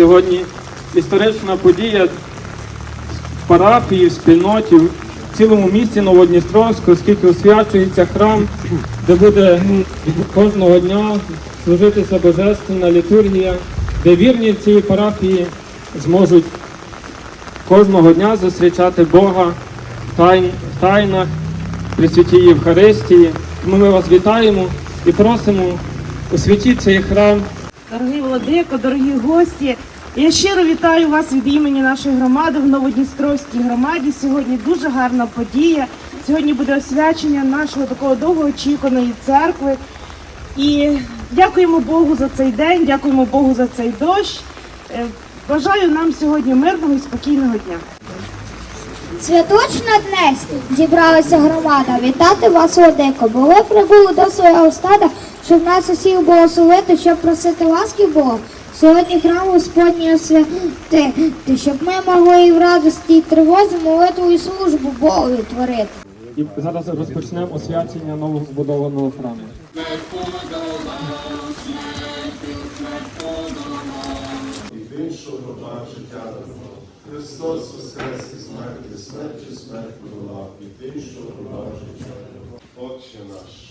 сьогодні історична подія в парафії, в спільноті, в цілому місті Новодністровську, оскільки освячується храм, де буде кожного дня служитися божественна літургія, де вірні цій парафії зможуть кожного дня зустрічати Бога в, тайн- в тайнах при святій Євхаристії. Тому ми вас вітаємо і просимо освятіть цей храм Дорогий Владико, дорогі гості, я щиро вітаю вас від імені нашої громади в Новодністровській громаді. Сьогодні дуже гарна подія. Сьогодні буде освячення нашого такого довгоочікуваної церкви. І дякуємо Богу за цей день, дякуємо Богу за цей дощ. Е, Бажаю нам сьогодні мирного і спокійного дня. Святочно днес зібралася громада. Вітати вас, Владико, бо ви прибули до свого стада, щоб нас усіх благословити, щоб просити ласки Бога. Сьогодні храм Господній освятити, щоб ми могли і в радості і тривозі молитву і службу Богу творити. і зараз розпочнемо освячення нового збудованого храму. іншого життя дарував. Христос воскрес із смерті, смертю смерть подолав, і іншого раба життя дарував. Отче наш.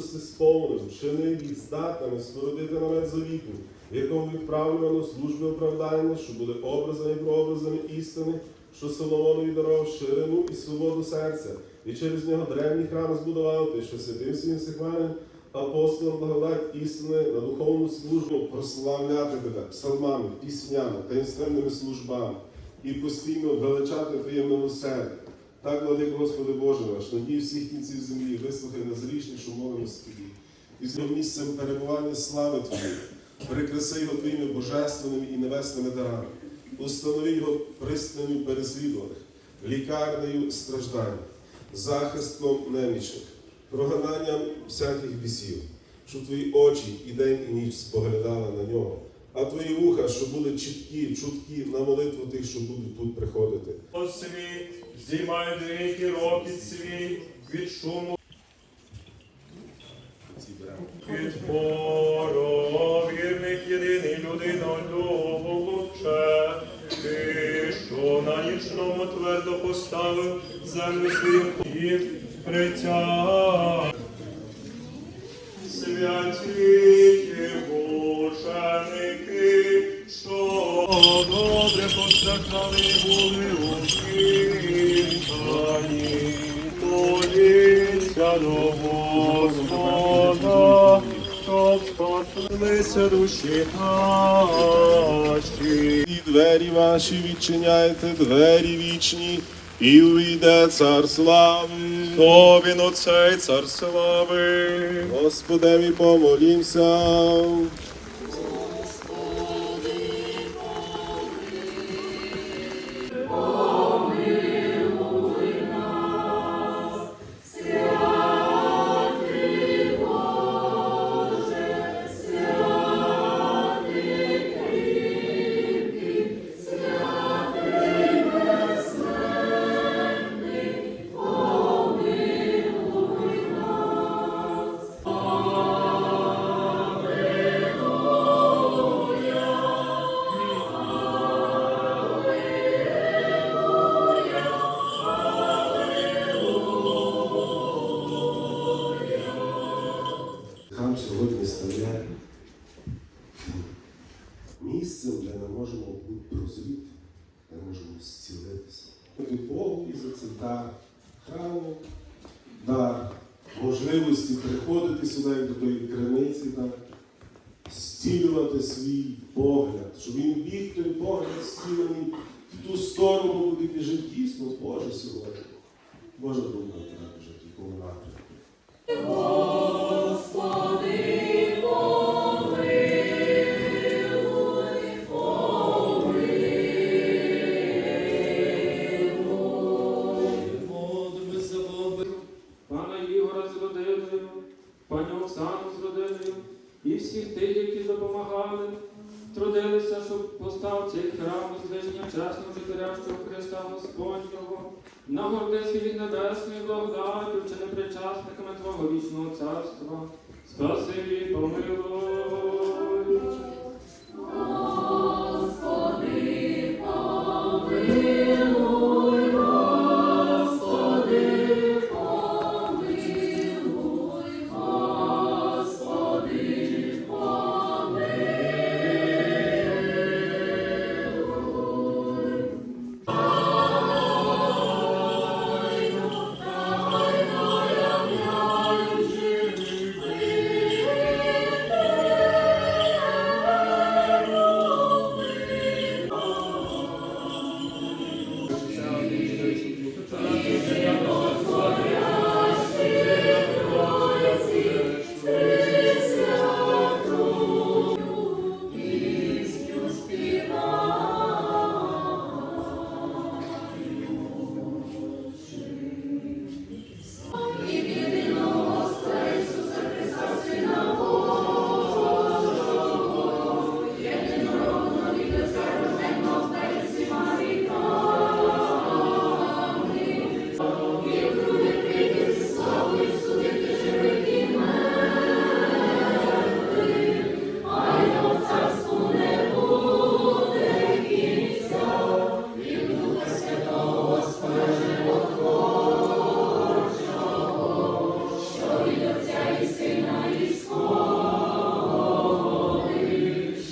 премудрости сповнив, вчини їх здатними спорудити намет завіту, якому відправлено служби оправдання, що були образами і прообразами істини, що Соломонові дарував ширину і свободу серця, і через нього древній храм збудував, ти, що святим своїм сихвалем, апостолам благодать істини на духовну службу прославляти тебе псалмами, піснями, таїнственними службами і постійно величати Твоє милосердя. Так, владик Господи Боже наш, надій всіх кінців землі, вислухай нас грішнішу молимость Тобі. І з місцем перебування слави Твоєї, прикраси його Твоїми божественними і небесними дарами, установи його пристанню переслідуваних, лікарнею страждань, захистком немічних, прогананням всяких бісів, щоб твої очі і день, і ніч споглядали на нього, а твої вуха, щоб були чіткі, чуткі на молитву тих, що будуть тут приходити. Світ, здіймай деякі роки світ від шуму від вірних єдиний людино любовче, ти, що на нічному твердо поставив землю свою і притяг. Святі добре були у вінчанні. Моліться до Господа, щоб спаслися душі наші. І двері ваші відчиняйте, двері вічні, і увійде цар слави. То він оцей цар слави. Господеві помолімся. Стає місцем, де ми можемо бути прозріти, де можемо зцілитися. Дякую Богу і за це дар храму, дар можливості приходити сюди як до тої криниці, так, зцілювати свій погляд, щоб він біг той погляд зцілений в ту сторону, куди біжить дійсно Боже сьогодні. Божа думка тебе біжить, якому напрямку. Ігора з родиною, пані Оксану з родиною і всіх тих, які допомагали, трудилися, щоб постав цей храм у злиження чесного жителящого Христа Господнього, на гордиці від небесної благодатю, чи непричасниками Твого вічного царства. Спасибі помилуй.